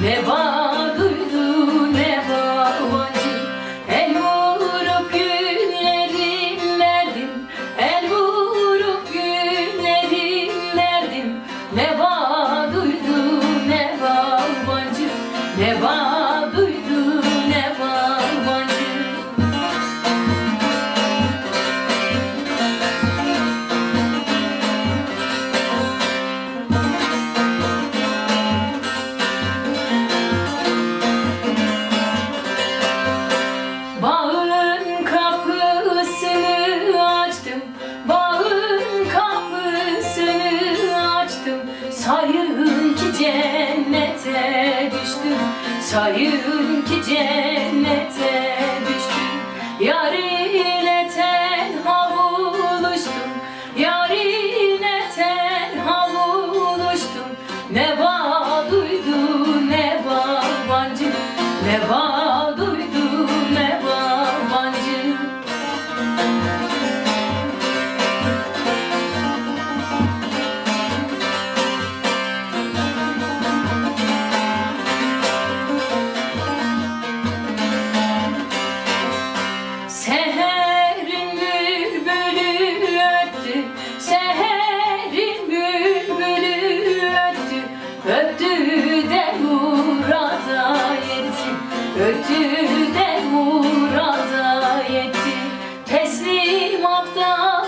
Ne bağ duydu ne günlerim verdim El vurup günlerim verdim Ne bağ duydu ne babancı Ne bağ Sayın ki cennete düştüm. Yar ile tenha buluştum. Yar ile tenha buluştum. Ne bağ Öttüğü de murada yetti Öttüğü de murada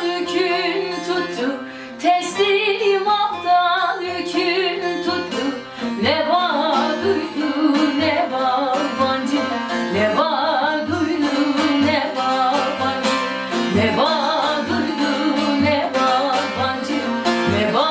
hüküm tuttu. Teslim hüküm tuttu. Ne bağ duydu ne bağ bancı Ne bağ duydu ne bağ bancı Ne bağ duydu ne bağ bancı Ne bağ